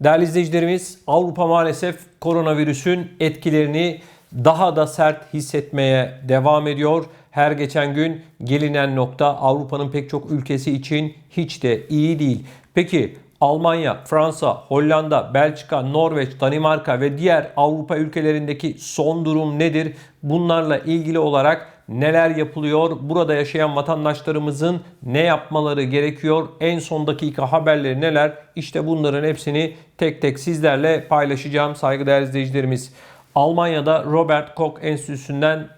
Değerli izleyicilerimiz Avrupa maalesef koronavirüsün etkilerini daha da sert hissetmeye devam ediyor. Her geçen gün gelinen nokta Avrupa'nın pek çok ülkesi için hiç de iyi değil. Peki Almanya, Fransa, Hollanda, Belçika, Norveç, Danimarka ve diğer Avrupa ülkelerindeki son durum nedir? Bunlarla ilgili olarak neler yapılıyor? Burada yaşayan vatandaşlarımızın ne yapmaları gerekiyor? En son dakika haberleri neler? İşte bunların hepsini tek tek sizlerle paylaşacağım saygıdeğer izleyicilerimiz. Almanya'da Robert Koch Enstitüsü'nden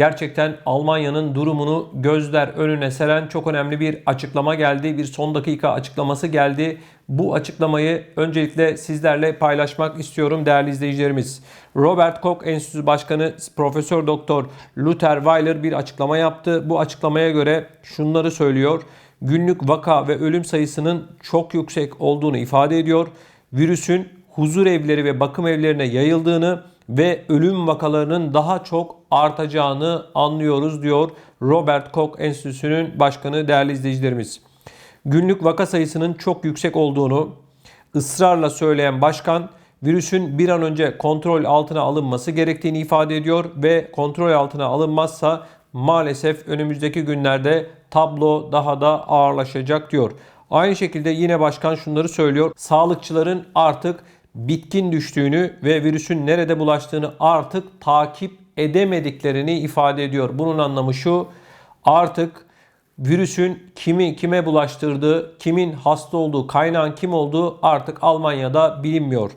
gerçekten Almanya'nın durumunu gözler önüne seren çok önemli bir açıklama geldi. Bir son dakika açıklaması geldi. Bu açıklamayı öncelikle sizlerle paylaşmak istiyorum değerli izleyicilerimiz. Robert Koch Enstitüsü Başkanı Profesör Doktor Luther Weiler bir açıklama yaptı. Bu açıklamaya göre şunları söylüyor. Günlük vaka ve ölüm sayısının çok yüksek olduğunu ifade ediyor. Virüsün huzur evleri ve bakım evlerine yayıldığını ve ölüm vakalarının daha çok artacağını anlıyoruz diyor Robert Koch Enstitüsü'nün başkanı değerli izleyicilerimiz. Günlük vaka sayısının çok yüksek olduğunu ısrarla söyleyen başkan virüsün bir an önce kontrol altına alınması gerektiğini ifade ediyor ve kontrol altına alınmazsa maalesef önümüzdeki günlerde tablo daha da ağırlaşacak diyor. Aynı şekilde yine başkan şunları söylüyor. Sağlıkçıların artık bitkin düştüğünü ve virüsün nerede bulaştığını artık takip edemediklerini ifade ediyor. Bunun anlamı şu. Artık virüsün kimi kime bulaştırdığı, kimin hasta olduğu, kaynağın kim olduğu artık Almanya'da bilinmiyor.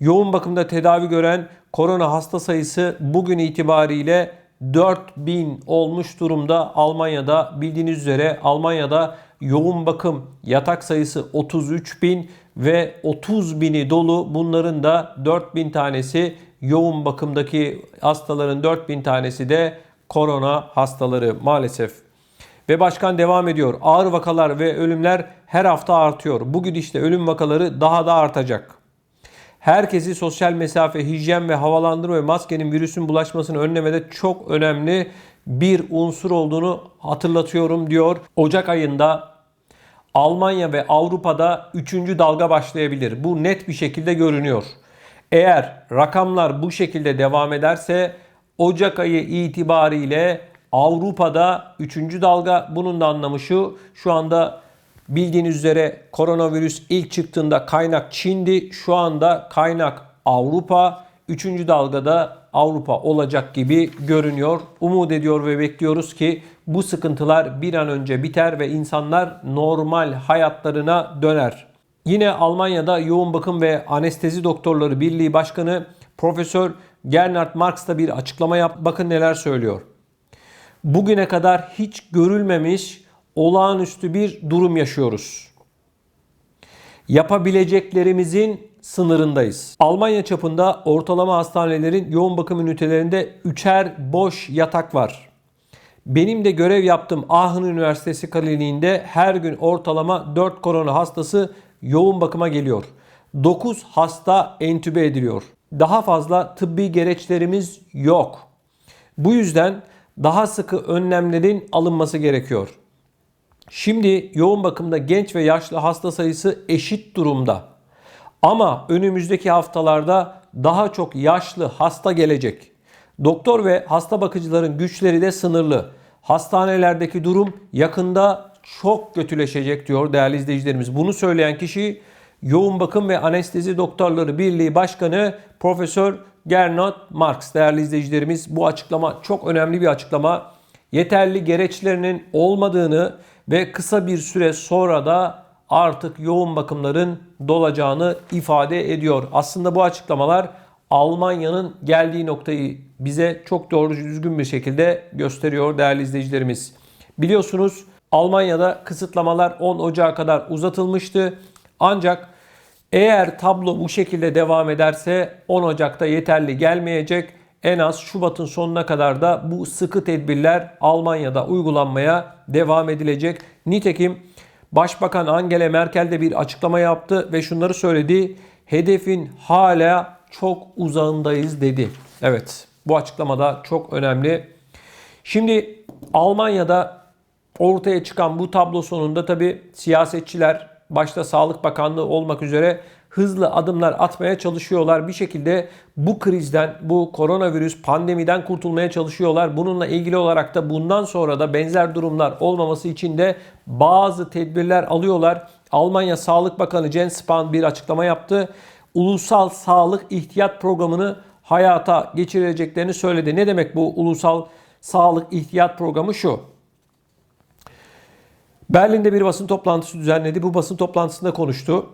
Yoğun bakımda tedavi gören korona hasta sayısı bugün itibariyle 4000 olmuş durumda Almanya'da. Bildiğiniz üzere Almanya'da yoğun bakım yatak sayısı 33 bin ve 30 bini dolu. Bunların da 4000 tanesi yoğun bakımdaki hastaların 4000 tanesi de korona hastaları maalesef. Ve başkan devam ediyor. Ağır vakalar ve ölümler her hafta artıyor. Bugün işte ölüm vakaları daha da artacak. Herkesi sosyal mesafe, hijyen ve havalandırma ve maskenin virüsün bulaşmasını önlemede çok önemli bir unsur olduğunu hatırlatıyorum diyor. Ocak ayında Almanya ve Avrupa'da 3. dalga başlayabilir. Bu net bir şekilde görünüyor. Eğer rakamlar bu şekilde devam ederse Ocak ayı itibariyle Avrupa'da 3. dalga bunun da anlamı şu. Şu anda bildiğiniz üzere koronavirüs ilk çıktığında kaynak Çin'di. Şu anda kaynak Avrupa. 3. dalgada Avrupa olacak gibi görünüyor. Umut ediyor ve bekliyoruz ki bu sıkıntılar bir an önce biter ve insanlar normal hayatlarına döner. Yine Almanya'da Yoğun Bakım ve Anestezi Doktorları Birliği Başkanı Profesör Gernard Marx da bir açıklama yap. Bakın neler söylüyor. Bugüne kadar hiç görülmemiş olağanüstü bir durum yaşıyoruz. Yapabileceklerimizin sınırındayız. Almanya çapında ortalama hastanelerin yoğun bakım ünitelerinde üçer boş yatak var. Benim de görev yaptığım Aachen Üniversitesi Kliniğinde her gün ortalama 4 korona hastası yoğun bakıma geliyor. 9 hasta entübe ediliyor. Daha fazla tıbbi gereçlerimiz yok. Bu yüzden daha sıkı önlemlerin alınması gerekiyor. Şimdi yoğun bakımda genç ve yaşlı hasta sayısı eşit durumda. Ama önümüzdeki haftalarda daha çok yaşlı hasta gelecek. Doktor ve hasta bakıcıların güçleri de sınırlı. Hastanelerdeki durum yakında çok kötüleşecek diyor değerli izleyicilerimiz. Bunu söyleyen kişi Yoğun Bakım ve Anestezi Doktorları Birliği Başkanı Profesör Gernot Marx değerli izleyicilerimiz. Bu açıklama çok önemli bir açıklama. Yeterli gereçlerinin olmadığını ve kısa bir süre sonra da artık yoğun bakımların dolacağını ifade ediyor. Aslında bu açıklamalar Almanya'nın geldiği noktayı bize çok doğru düzgün bir şekilde gösteriyor değerli izleyicilerimiz. Biliyorsunuz Almanya'da kısıtlamalar 10 Ocağı kadar uzatılmıştı. Ancak eğer tablo bu şekilde devam ederse 10 Ocak'ta yeterli gelmeyecek. En az Şubat'ın sonuna kadar da bu sıkı tedbirler Almanya'da uygulanmaya devam edilecek. Nitekim Başbakan Angela Merkel de bir açıklama yaptı ve şunları söyledi. Hedefin hala çok uzağındayız dedi. Evet bu açıklamada çok önemli. Şimdi Almanya'da ortaya çıkan bu tablo sonunda tabi siyasetçiler başta Sağlık Bakanlığı olmak üzere hızlı adımlar atmaya çalışıyorlar. Bir şekilde bu krizden, bu koronavirüs pandemiden kurtulmaya çalışıyorlar. Bununla ilgili olarak da bundan sonra da benzer durumlar olmaması için de bazı tedbirler alıyorlar. Almanya Sağlık Bakanı Jens Spahn bir açıklama yaptı. Ulusal Sağlık İhtiyat Programı'nı hayata geçireceklerini söyledi. Ne demek bu ulusal sağlık ihtiyat programı şu? Berlin'de bir basın toplantısı düzenledi. Bu basın toplantısında konuştu.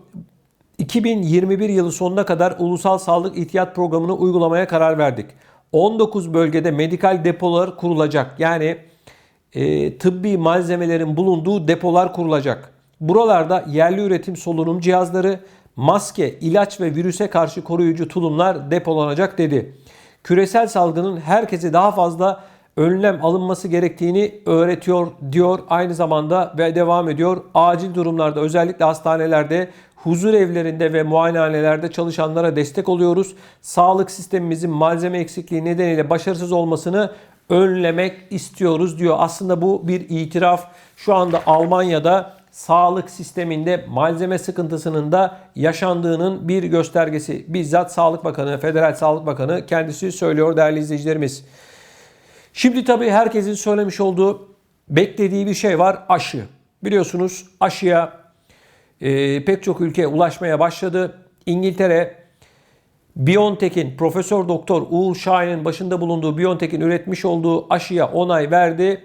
2021 yılı sonuna kadar ulusal sağlık ihtiyat programını uygulamaya karar verdik. 19 bölgede medikal depolar kurulacak. Yani e, tıbbi malzemelerin bulunduğu depolar kurulacak. Buralarda yerli üretim solunum cihazları, maske, ilaç ve virüse karşı koruyucu tulumlar depolanacak dedi. Küresel salgının herkese daha fazla önlem alınması gerektiğini öğretiyor diyor. Aynı zamanda ve devam ediyor. Acil durumlarda özellikle hastanelerde, huzur evlerinde ve muayenehanelerde çalışanlara destek oluyoruz. Sağlık sistemimizin malzeme eksikliği nedeniyle başarısız olmasını önlemek istiyoruz diyor. Aslında bu bir itiraf. Şu anda Almanya'da sağlık sisteminde malzeme sıkıntısının da yaşandığının bir göstergesi. Bizzat Sağlık Bakanı, Federal Sağlık Bakanı kendisi söylüyor değerli izleyicilerimiz. Şimdi tabii herkesin söylemiş olduğu beklediği bir şey var aşı. Biliyorsunuz aşıya e, pek çok ülke ulaşmaya başladı. İngiltere BioNTech'in Profesör Doktor Uğur Şahin'in başında bulunduğu BioNTech'in üretmiş olduğu aşıya onay verdi.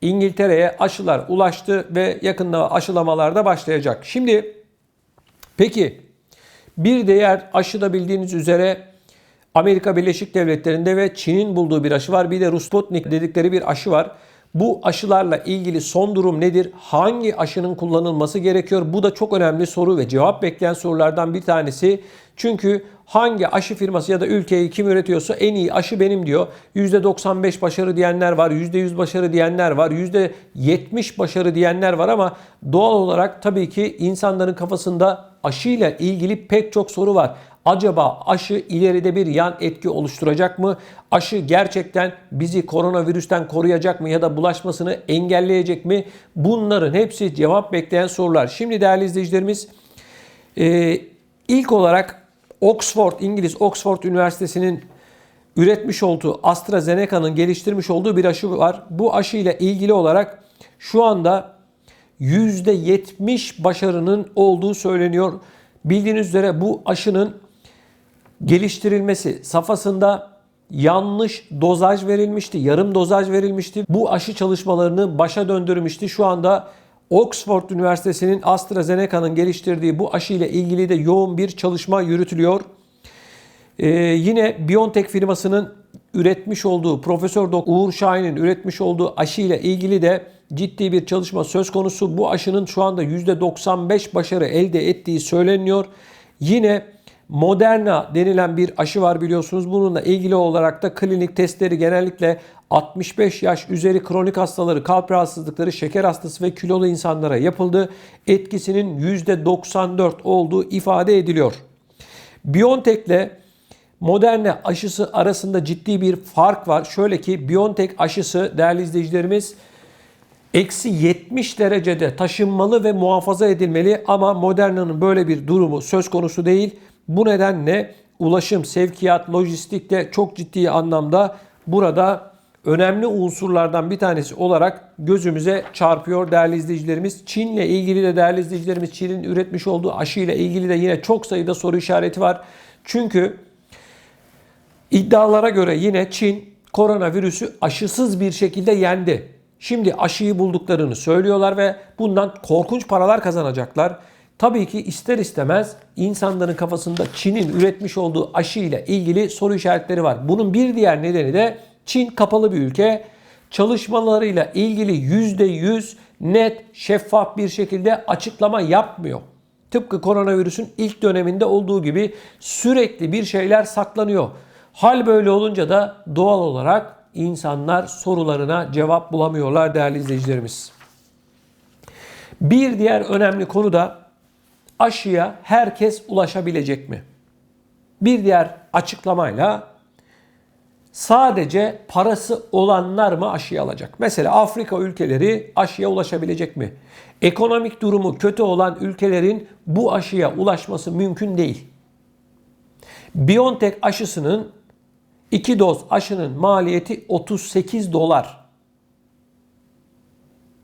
İngiltere'ye aşılar ulaştı ve yakında aşılamalar da başlayacak. Şimdi peki bir diğer aşı da bildiğiniz üzere Amerika Birleşik Devletleri'nde ve Çin'in bulduğu bir aşı var. Bir de Sputnik dedikleri bir aşı var. Bu aşılarla ilgili son durum nedir? Hangi aşının kullanılması gerekiyor? Bu da çok önemli soru ve cevap bekleyen sorulardan bir tanesi. Çünkü hangi aşı firması ya da ülkeyi kim üretiyorsa en iyi aşı benim diyor. %95 başarı diyenler var, %100 başarı diyenler var, %70 başarı diyenler var ama doğal olarak tabii ki insanların kafasında aşıyla ilgili pek çok soru var. Acaba aşı ileride bir yan etki oluşturacak mı? Aşı gerçekten bizi koronavirüsten koruyacak mı ya da bulaşmasını engelleyecek mi? Bunların hepsi cevap bekleyen sorular. Şimdi değerli izleyicilerimiz e, ilk olarak Oxford, İngiliz Oxford Üniversitesi'nin üretmiş olduğu AstraZeneca'nın geliştirmiş olduğu bir aşı var. Bu aşı ile ilgili olarak şu anda %70 başarının olduğu söyleniyor. Bildiğiniz üzere bu aşının geliştirilmesi safhasında yanlış dozaj verilmişti, yarım dozaj verilmişti. Bu aşı çalışmalarını başa döndürmüştü. Şu anda Oxford Üniversitesi'nin AstraZeneca'nın geliştirdiği bu aşı ile ilgili de yoğun bir çalışma yürütülüyor. Ee, yine BioNTech firmasının üretmiş olduğu, Profesör Doktor Uğur Şahin'in üretmiş olduğu aşı ile ilgili de ciddi bir çalışma söz konusu. Bu aşının şu anda %95 başarı elde ettiği söyleniyor. Yine Moderna denilen bir aşı var biliyorsunuz. Bununla ilgili olarak da klinik testleri genellikle 65 yaş üzeri kronik hastaları, kalp rahatsızlıkları, şeker hastası ve kilolu insanlara yapıldı. Etkisinin %94 olduğu ifade ediliyor. BioNTech ile Moderna aşısı arasında ciddi bir fark var. Şöyle ki BioNTech aşısı değerli izleyicilerimiz eksi 70 derecede taşınmalı ve muhafaza edilmeli ama Moderna'nın böyle bir durumu söz konusu değil. Bu nedenle ulaşım, sevkiyat, lojistikte çok ciddi anlamda burada önemli unsurlardan bir tanesi olarak gözümüze çarpıyor değerli izleyicilerimiz. Çin'le ilgili de değerli izleyicilerimiz Çin'in üretmiş olduğu aşı ile ilgili de yine çok sayıda soru işareti var. Çünkü iddialara göre yine Çin koronavirüsü aşısız bir şekilde yendi. Şimdi aşıyı bulduklarını söylüyorlar ve bundan korkunç paralar kazanacaklar. Tabii ki ister istemez insanların kafasında Çin'in üretmiş olduğu aşı ile ilgili soru işaretleri var. Bunun bir diğer nedeni de Çin kapalı bir ülke. Çalışmalarıyla ilgili %100 net, şeffaf bir şekilde açıklama yapmıyor. Tıpkı koronavirüsün ilk döneminde olduğu gibi sürekli bir şeyler saklanıyor. Hal böyle olunca da doğal olarak insanlar sorularına cevap bulamıyorlar değerli izleyicilerimiz. Bir diğer önemli konu da aşıya herkes ulaşabilecek mi? Bir diğer açıklamayla sadece parası olanlar mı aşıyı alacak? Mesela Afrika ülkeleri aşıya ulaşabilecek mi? Ekonomik durumu kötü olan ülkelerin bu aşıya ulaşması mümkün değil. BioNTech aşısının 2 doz aşının maliyeti 38 dolar.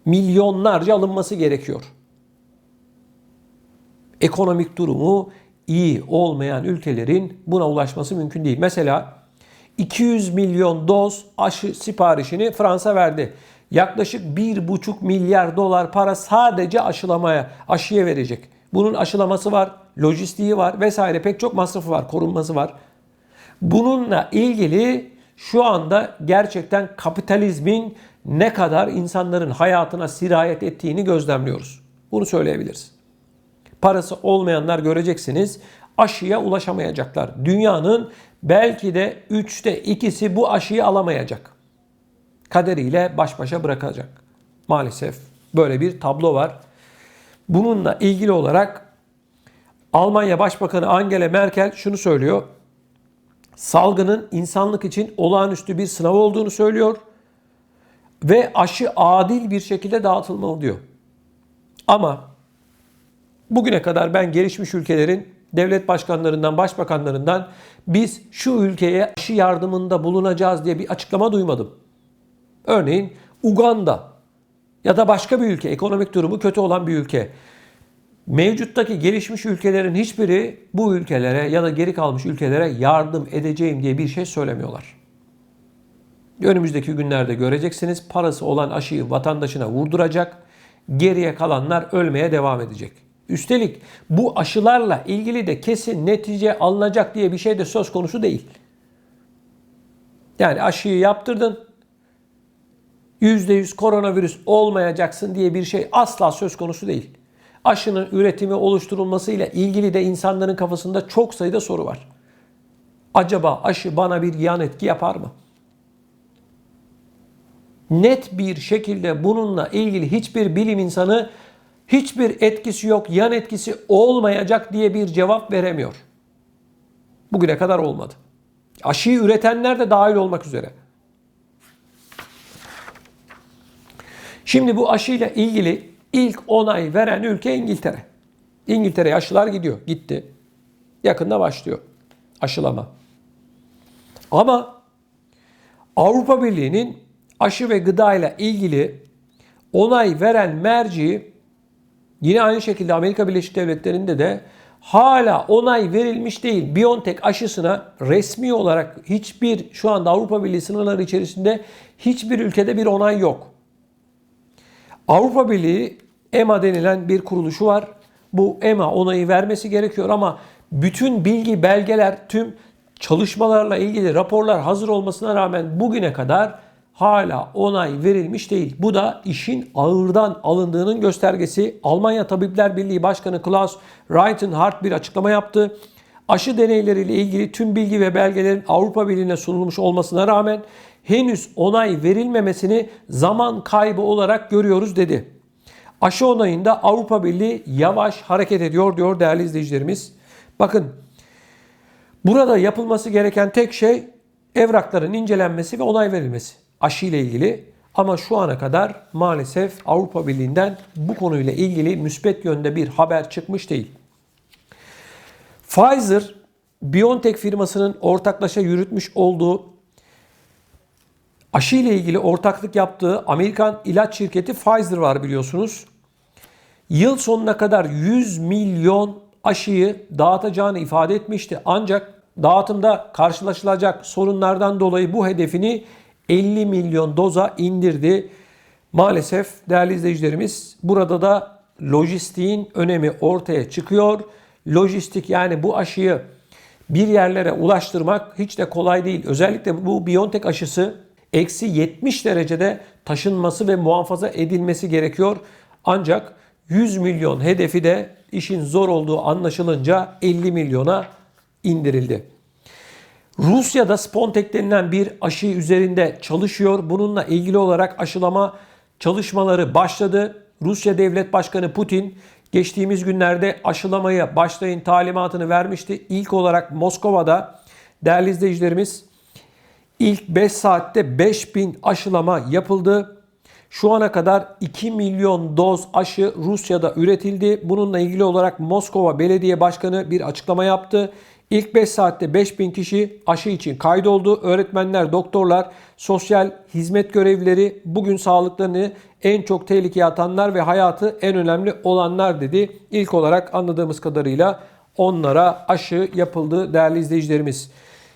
Milyonlarca alınması gerekiyor. Ekonomik durumu iyi olmayan ülkelerin buna ulaşması mümkün değil. Mesela 200 milyon doz aşı siparişini Fransa verdi. Yaklaşık 1,5 milyar dolar para sadece aşılamaya, aşıya verecek. Bunun aşılaması var, lojistiği var vesaire pek çok masrafı var, korunması var. Bununla ilgili şu anda gerçekten kapitalizmin ne kadar insanların hayatına sirayet ettiğini gözlemliyoruz. Bunu söyleyebiliriz. Parası olmayanlar göreceksiniz aşıya ulaşamayacaklar. Dünyanın belki de üçte ikisi bu aşıyı alamayacak. Kaderiyle baş başa bırakacak. Maalesef böyle bir tablo var. Bununla ilgili olarak Almanya Başbakanı Angela Merkel şunu söylüyor. Salgının insanlık için olağanüstü bir sınav olduğunu söylüyor ve aşı adil bir şekilde dağıtılmalı diyor. Ama bugüne kadar ben gelişmiş ülkelerin devlet başkanlarından, başbakanlarından biz şu ülkeye aşı yardımında bulunacağız diye bir açıklama duymadım. Örneğin Uganda ya da başka bir ülke, ekonomik durumu kötü olan bir ülke. Mevcuttaki gelişmiş ülkelerin hiçbiri bu ülkelere ya da geri kalmış ülkelere yardım edeceğim diye bir şey söylemiyorlar. Önümüzdeki günlerde göreceksiniz parası olan aşıyı vatandaşına vurduracak, geriye kalanlar ölmeye devam edecek. Üstelik bu aşılarla ilgili de kesin netice alınacak diye bir şey de söz konusu değil. Yani aşıyı yaptırdın, %100 koronavirüs olmayacaksın diye bir şey asla söz konusu değil. Aşının üretimi oluşturulmasıyla ilgili de insanların kafasında çok sayıda soru var. Acaba aşı bana bir yan etki yapar mı? Net bir şekilde bununla ilgili hiçbir bilim insanı hiçbir etkisi yok, yan etkisi olmayacak diye bir cevap veremiyor. Bugüne kadar olmadı. Aşıyı üretenler de dahil olmak üzere. Şimdi bu aşıyla ilgili ilk onay veren ülke İngiltere. İngiltere'ye aşılar gidiyor. Gitti. Yakında başlıyor aşılama. Ama Avrupa Birliği'nin aşı ve gıda ile ilgili onay veren merci Yine aynı şekilde Amerika Birleşik Devletleri'nde de hala onay verilmiş değil. BioNTech aşısına resmi olarak hiçbir şu anda Avrupa Birliği sınırları içerisinde hiçbir ülkede bir onay yok. Avrupa Birliği EMA denilen bir kuruluşu var. Bu EMA onayı vermesi gerekiyor ama bütün bilgi, belgeler, tüm çalışmalarla ilgili raporlar hazır olmasına rağmen bugüne kadar hala onay verilmiş değil. Bu da işin ağırdan alındığının göstergesi. Almanya Tabipler Birliği Başkanı Klaus Reitenhardt bir açıklama yaptı. Aşı deneyleriyle ilgili tüm bilgi ve belgelerin Avrupa Birliği'ne sunulmuş olmasına rağmen henüz onay verilmemesini zaman kaybı olarak görüyoruz dedi. Aşı onayında Avrupa Birliği yavaş hareket ediyor diyor değerli izleyicilerimiz. Bakın burada yapılması gereken tek şey evrakların incelenmesi ve onay verilmesi aşı ile ilgili ama şu ana kadar maalesef Avrupa Birliği'nden bu konuyla ilgili müspet yönde bir haber çıkmış değil. Pfizer, BioNTech firmasının ortaklaşa yürütmüş olduğu aşı ile ilgili ortaklık yaptığı Amerikan ilaç şirketi Pfizer var biliyorsunuz. Yıl sonuna kadar 100 milyon aşıyı dağıtacağını ifade etmişti. Ancak dağıtımda karşılaşılacak sorunlardan dolayı bu hedefini 50 milyon doza indirdi. Maalesef değerli izleyicilerimiz burada da lojistiğin önemi ortaya çıkıyor. Lojistik yani bu aşıyı bir yerlere ulaştırmak hiç de kolay değil. Özellikle bu Biontech aşısı eksi 70 derecede taşınması ve muhafaza edilmesi gerekiyor. Ancak 100 milyon hedefi de işin zor olduğu anlaşılınca 50 milyona indirildi. Rusya'da Spontek denilen bir aşı üzerinde çalışıyor. Bununla ilgili olarak aşılama çalışmaları başladı. Rusya Devlet Başkanı Putin geçtiğimiz günlerde aşılamaya başlayın talimatını vermişti. İlk olarak Moskova'da değerli izleyicilerimiz İlk 5 saatte 5000 aşılama yapıldı. Şu ana kadar 2 milyon doz aşı Rusya'da üretildi. Bununla ilgili olarak Moskova Belediye Başkanı bir açıklama yaptı. İlk 5 saatte 5000 kişi aşı için kaydoldu. Öğretmenler, doktorlar, sosyal hizmet görevlileri bugün sağlıklarını en çok tehlikeye atanlar ve hayatı en önemli olanlar dedi. İlk olarak anladığımız kadarıyla onlara aşı yapıldı değerli izleyicilerimiz.